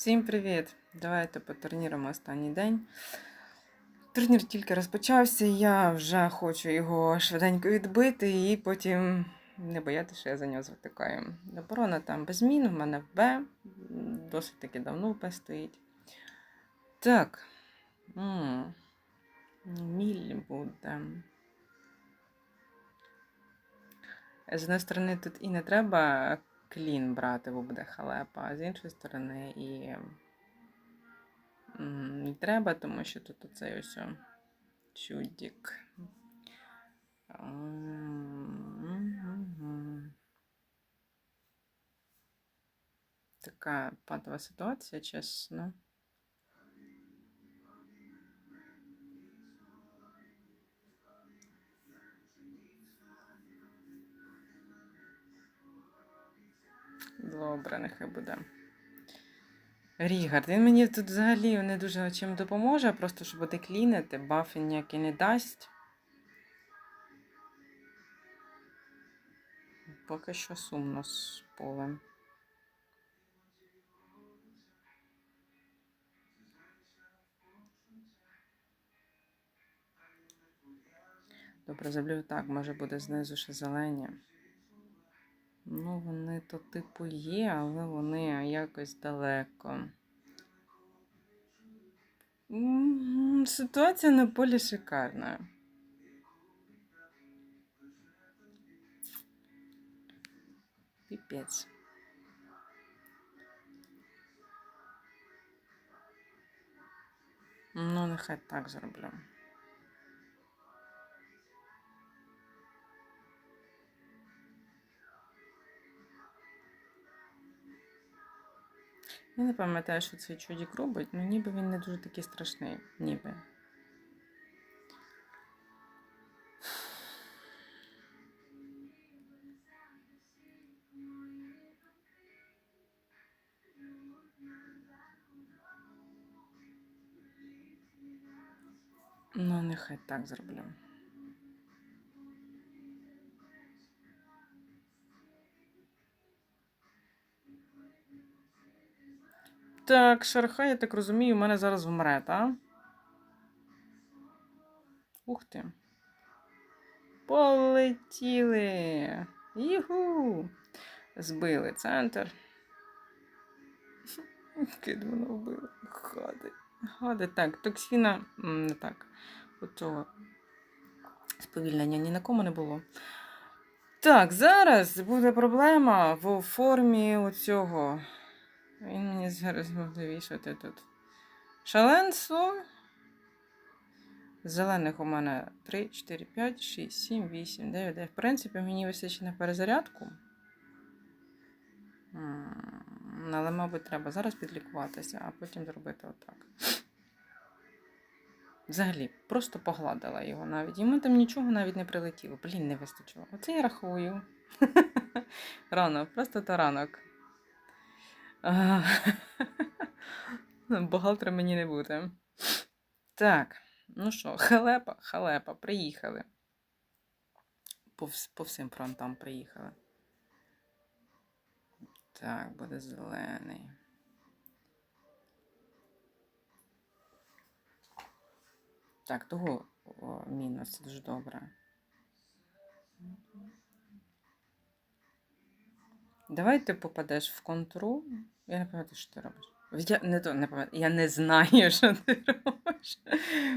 Всім привіт! Давайте по турнірам останній день. Турнір тільки розпочався, я вже хочу його швиденько відбити і потім не боятися, що я за нього затикаю. Оборона там без змін, в мене в Б. Досить таки давно в Б стоїть. Так. Міль буде. З однієї сторони, тут і не треба клін брати, бо буде халепа, а з іншої сторони і не треба, тому що тут оцей ось чудік. Така патова ситуація, чесно. Добре, нехай буде. Рігард, він мені тут взагалі не дуже чим допоможе, просто щоб буде клінити, баф ніякий не дасть. Поки що сумно з полем. Добре, зроблю так, може буде знизу ще зелені. Ну, вони то типу є, але вони якось далеко. Ситуація на полі шикарна. Піпець. Ну, нехай так зроблю. Я не пам'ятаю, що цей чудік робить, ну ніби він не дуже такий страшний. Ніби. Ну, нехай так зроблю. Так, шарха, я так розумію, у мене зараз вмре, так? Ух ти. Полетіли. Юху! Збили центр. Кид воно вбили. Гади. Гади. Так, токсина. м, Не так. Оцього сповільнення ні на кому не було. Так, зараз буде проблема в формі оцього. Він мені зараз буде вішати тут. Шаленство. Зелених у мене 3, 4, 5, 6, 7, 8, 9, 9. В принципі, мені вистачить на перезарядку. Але, мабуть, треба зараз підлікуватися, а потім зробити отак. Взагалі, просто погладила його навіть. Йому там нічого навіть не прилетіло. Блін, не вистачило. Оце я рахую. Рано, просто то ранок. Бухгалтера мені не буде. Так, ну що, халепа, халепа, приїхали. По, по всім фронтам приїхали. Так, буде зелений. Так, того мінус, дуже добре. Давай ти попадеш в контру. Я не пам'ятаю, що ти робиш. Я не, то, не пам'ятаю. Я не знаю, що ти робиш.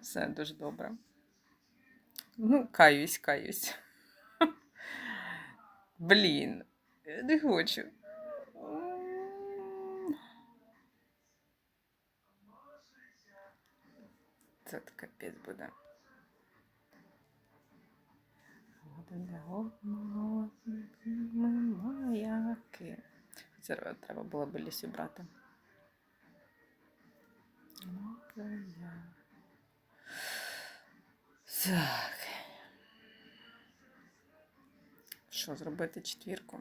Все дуже добре. Ну, каюсь, каюсь. Блін, я не хочу. Це капець буде. Маяки. Це треба було б лісі брати. Так. Що, зробити четвірку?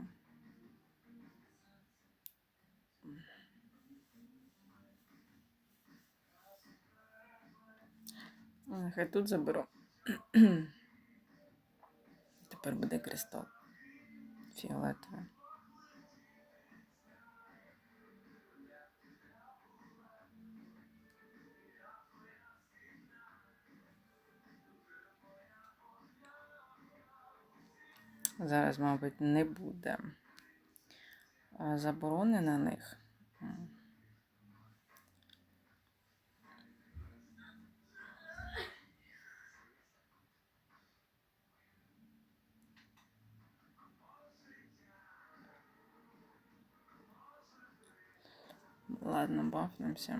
Нехай тут заберу. Тепер буде кристал фіолетовий. Зараз, мабуть, не буде е, заборони на них. Ладно, бафнемося.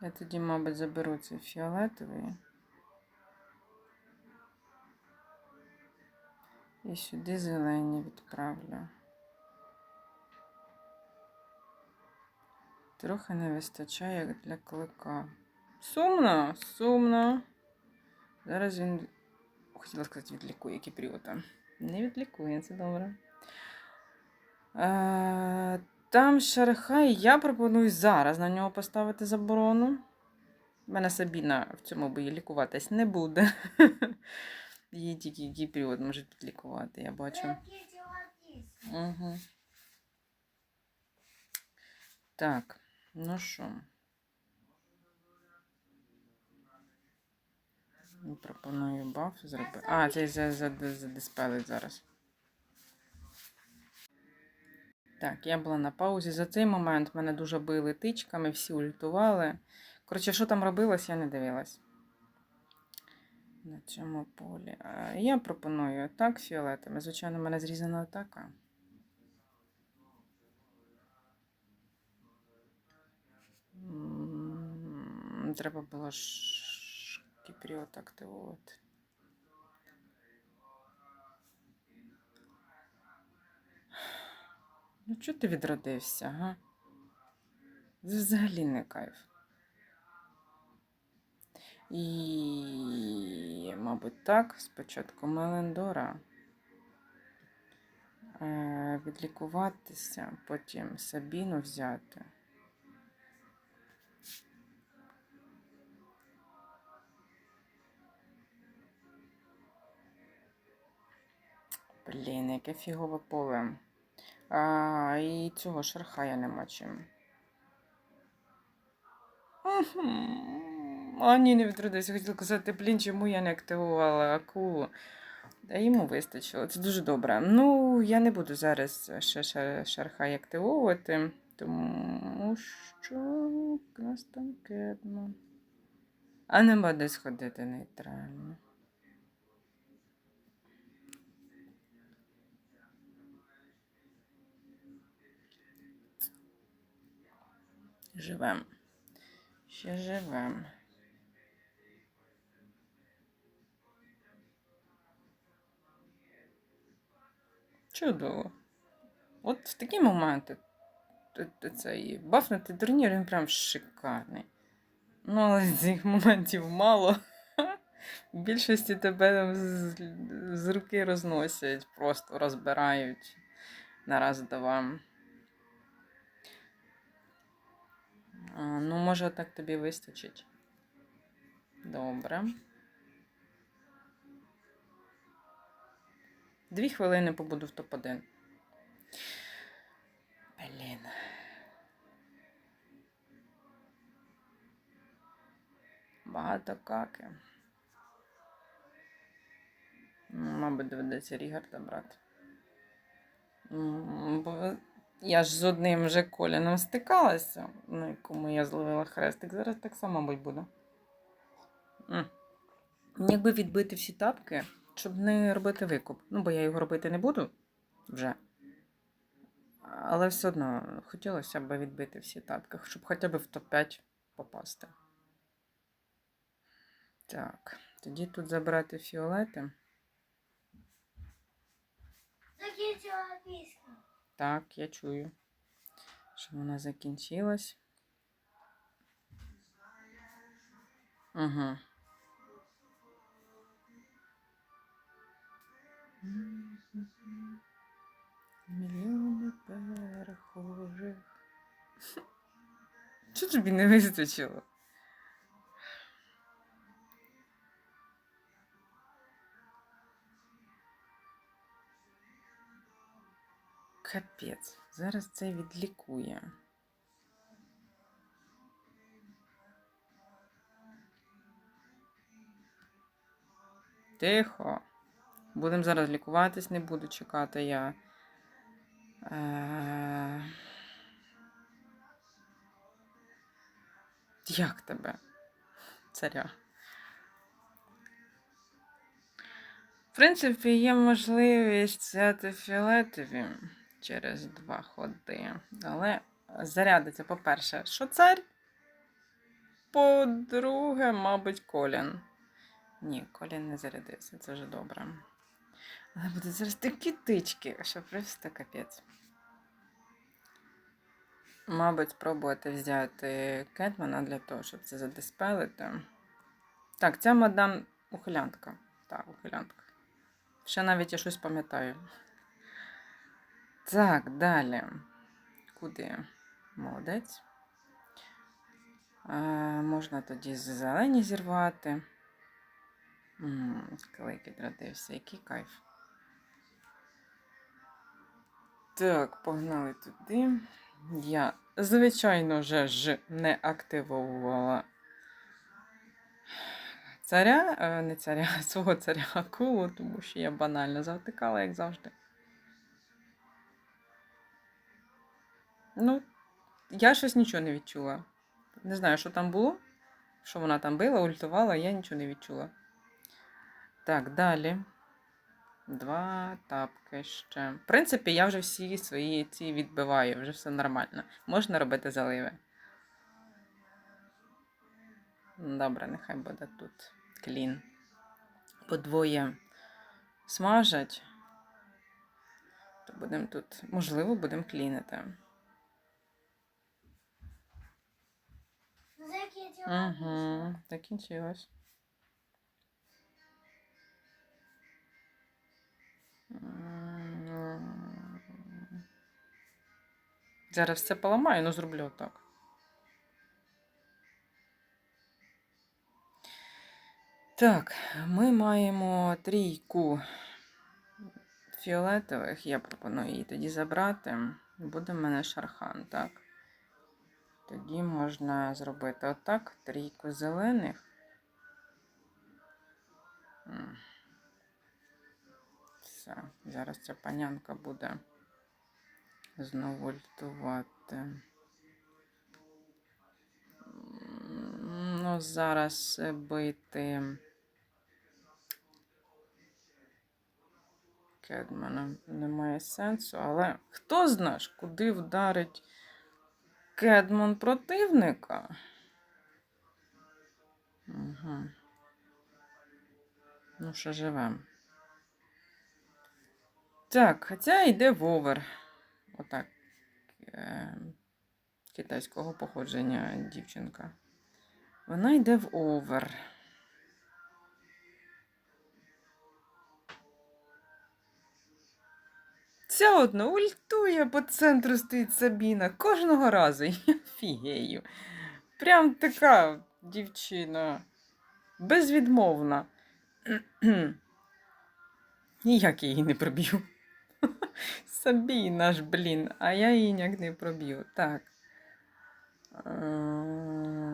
Я тоді, мабуть, заберу цей фіолетовий. І сюди зелені відправлю. Трохи не вистачає як для клика. Сумно, сумно. Зараз він, хотіла сказати, відлікує кіпріота. Не відлікує, це добре. Е, там Шерхай, я пропоную зараз на нього поставити заборону. У мене Сабіна в цьому бої лікуватись не буде. Її тільки кіпріот може підлікувати, я бачу. Угу. Так, ну що. Пропоную баф зробити. А, це за, за, задиспелить зараз. Так, я була на паузі. За цей момент мене дуже били тичками, всі ультували. Коротше, що там робилось, я не дивилась. На цьому полі. Я пропоную так фіолетами. Звичайно, в мене зрізана атака. Треба було ж кіпріот активувати. Ну, чого ти відродився, га? Це взагалі не кайф. І, мабуть, так, спочатку Мелендора. Е, відлікуватися, потім Сабіну взяти. Блін, яке фігове поле. А, і цього шерхая нема чим. А, ні, не відродився. Хотіла казати, блін, чому я не активувала акулу. А йому вистачило. Це дуже добре. Ну, я не буду зараз ще ше- шерхай активовувати, тому що у нас там кедно. А нема де сходити нейтрально. Живем. Ще живем. Чудово. От в такі моменти цей бафнутий турнір він прям шикарний. Ну, але цих моментів мало. В більшості тебе з, з руки розносять, просто розбирають на раз-два. А, ну, може, так тобі вистачить. Добре. Дві хвилини побуду в топ-1. Блін. Багато каки. Мабуть, доведеться Рігарда брати. Я ж з одним вже коліном стикалася, на якому я зловила хрестик. Зараз так само, мабуть, буде. Якби відбити всі тапки, щоб не робити викуп. Ну, бо я його робити не буду вже. Але все одно хотілося б відбити всі тапки, щоб хоча б в топ-5 попасти. Так, тоді тут забрати фіолети. Закінчила пісню. Так, я чую, що вона закінчилась. Угу. Мільйони перехожих. Чого тобі не вистачило? капець. Зараз це відлікує. Тихо. Будемо зараз лікуватись, не буду чекати я. Е... Як тебе? Царя. В принципі, є можливість взяти фіолетові через два ходи. Але зарядиться, по-перше, що цар? По-друге, мабуть, Колін. Ні, Колін не зарядився, це вже добре. Але буде зараз такі тички, що просто капець. Мабуть, спробувати взяти Кетмана для того, щоб це задиспелити. Так, ця мадам ухилянтка. Так, ухилянтка. Ще навіть я щось пам'ятаю. Так, далі. Куди? Молодець. Е, можна тоді зелені зірвати. М, Клейкіт родився, який кайф. Так, погнали туди. Я, звичайно, вже ж не активовувала царя, е, не царя, свого царя акулу, тому що я банально завтикала, як завжди. Ну, я щось нічого не відчула. Не знаю, що там було, що вона там била, ультувала, я нічого не відчула. Так, далі. Два тапки ще. В принципі, я вже всі свої ці відбиваю, вже все нормально. Можна робити заливи. Добре, нехай буде тут клін. По двоє смажать. То будемо тут, можливо, будемо клінити. Закінчила пісня. Угу, закінчилось. Зараз все поламаю, ну зроблю так. Так, ми маємо трійку фіолетових. Я пропоную її тоді забрати. Буде в мене шархан, так? Тоді можна зробити отак, трійку зелених. Все, зараз ця панянка буде знову ультувати. М, Ну, зараз бити Кедмана немає сенсу, але хто знає, куди вдарить Кедман противника? Угу. Ну, що живемо. Так, хоча йде в овер. Отак. Е, китайського походження дівчинка. Вона йде в овер. Все одно ультує по центру стоїть Сабіна. Кожного разу. Я фігею. Прям така дівчина. Безвідмовна. Ніяк я її не проб'ю. Сабіна ж, блін, а я її ніяк не проб'ю. Так. Ем,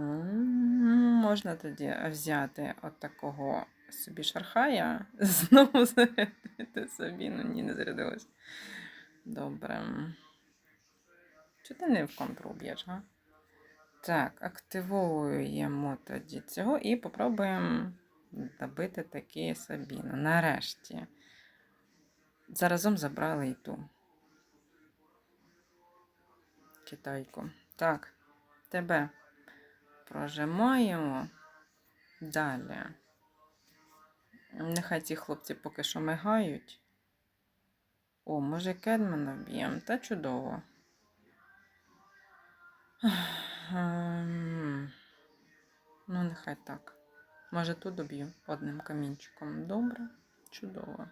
Можна тоді взяти от такого собі шархая. Знову зарядити Сабіну. Ні, не зарядилась. Добре. Чи ти не в контру б'єш, га? Так, активуємо тоді цього і попробуємо добити таки Сабіну. Нарешті. Заразом забрали і ту. Китайку. Так, тебе прожимаємо. Далі. Нехай ці хлопці поки що мигають. О, може Кедмана вб'ємо? Та чудово. Ем, Ну, нехай так. Може, тут доб'ю одним камінчиком. Добре, чудово.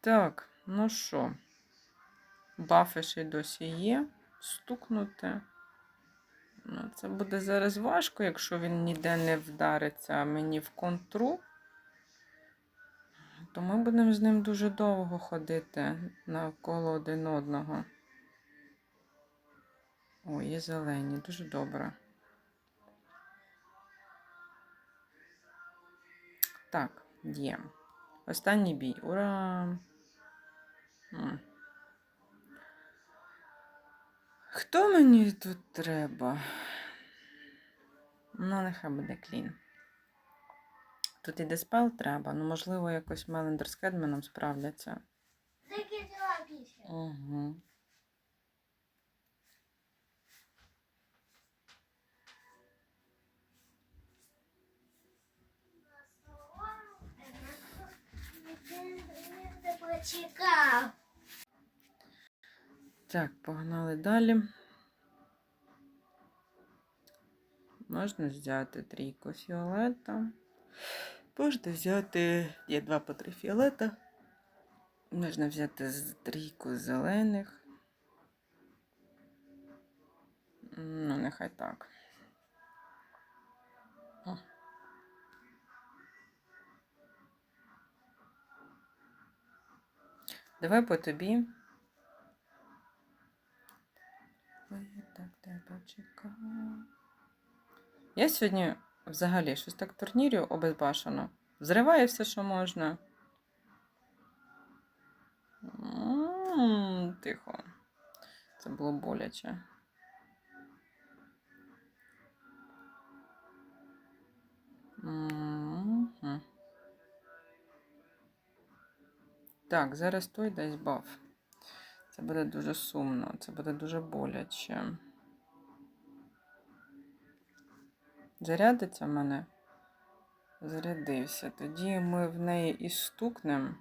Так, ну що, бафи ще й досі є. Стукнути. Ну, Це буде зараз важко, якщо він ніде не вдариться мені в контру, то ми будемо з ним дуже довго ходити навколо один одного. Ой, є зелені, дуже добре. Так, є. Останній бій. Ура! Хто мені тут треба? Ну, нехай буде клін. Тут і диспел треба, ну, можливо, якось Мелендер з Кедменом справляться. Угу. Не почекав. Так, погнали далі. Можна взяти трійку фіолета. Можна взяти. Є два по три фіолета. Можна взяти трійку зелених. Ну, нехай так. Давай по тобі. Тебе чекала. Я сьогодні взагалі щось так турнірю обезбашено. Зриваю все, що можна. Тихо. Це було боляче. Так, зараз той дасть баф. Це буде дуже сумно, це буде дуже боляче. Зарядиться в мене? Зарядився. Тоді ми в неї і стукнемо.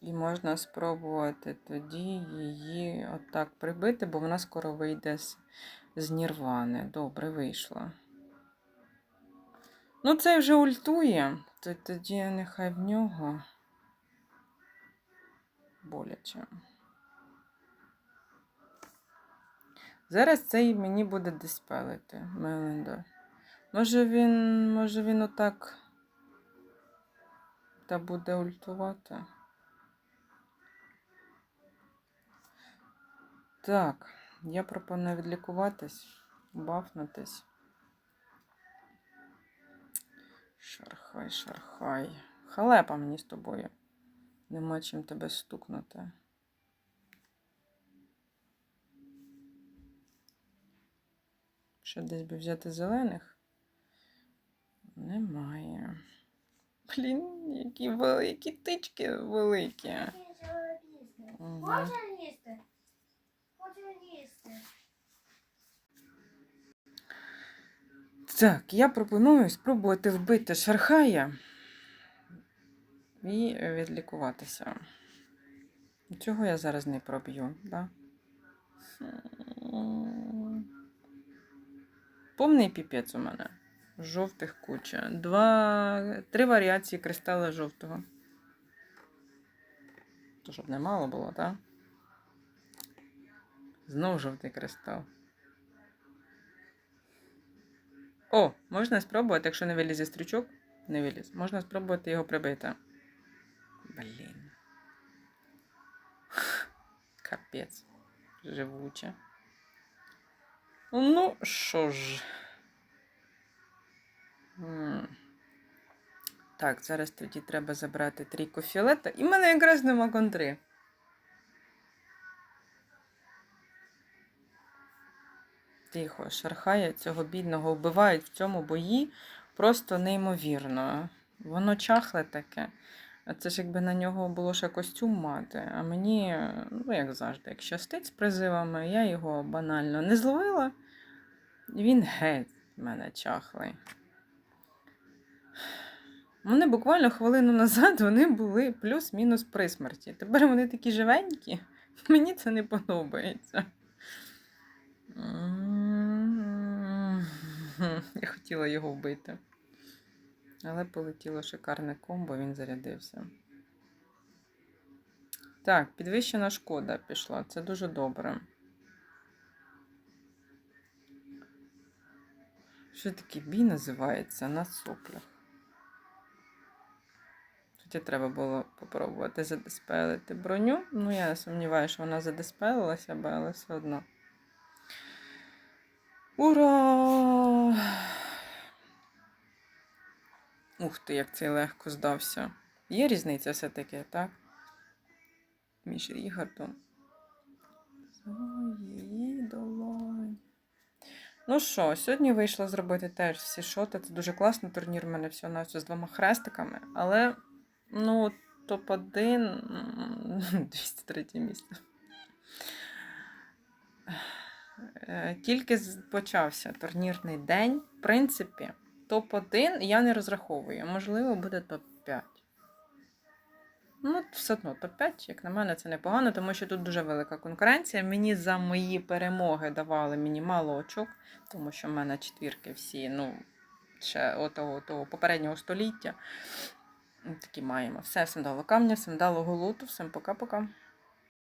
І можна спробувати тоді її отак прибити, бо вона скоро вийде з, з нірвани. Добре, вийшла. Ну, це вже ультує, то тоді нехай в нього боляче. Зараз цей мені буде диспелити, Мелендер. Може він, може він отак та буде ультувати. Так, я пропоную відлікуватись, бафнутись. Шархай, шархай. Халепа мені з тобою. Нема чим тебе стукнути. Ще десь би взяти зелених? Немає. Блін, які великі тички великі. Хочу їсти. Так, я пропоную спробувати вбити Шархая і відлікуватися. Цього я зараз не проб'ю, да? Повний піпець у мене. Жовтих куча. Два... Три варіації кристала жовтого. То щоб не мало було, так? Знов жовтий кристал. О, можна спробувати, якщо не вилізе стрічок, не виліз. Можна спробувати його прибити. Блін. Капець. Живуче. Ну, що ж. Так, зараз тоді треба забрати трійку фіолета. І в мене якраз нема контри. Тихо, шархає цього бідного вбивають в цьому бої просто неймовірно. Воно чахле таке. А це ж якби на нього було ще костюм мати. А мені, ну як завжди, як щастить з призивами, я його банально не зловила. Він геть мене чахлий. Вони буквально хвилину назад вони були плюс-мінус при смерті. Тепер вони такі живенькі. Мені це не подобається. Я хотіла його вбити. Але полетіло шикарне комбо, він зарядився. Так, підвищена шкода пішла. Це дуже добре. Що таке бій називається на соплях? Хоча треба було попробувати задиспелити броню. Ну, я сумніваюся, що вона задиспелилася, бо, але все одно. Ура! Ух ти, як цей легко здався. Є різниця все-таки, так? Між Рігардом. Долонь. Ну що, сьогодні вийшла зробити теж всі шоти. Це дуже класно. Турнір у мене всього на з двома хрестиками. Але, ну, топ-1 203 місце. Е, Тільки почався турнірний день. В принципі, топ-1 я не розраховую. Можливо, буде топ-5. Ну, от все одно топ-5, як на мене, це непогано, тому що тут дуже велика конкуренція. Мені за мої перемоги давали мені мало очок, тому що в мене четвірки всі, ну, ще отого, того попереднього століття. Такі маємо. Все, всім дало камня, всім дало голоту, всім пока-пока.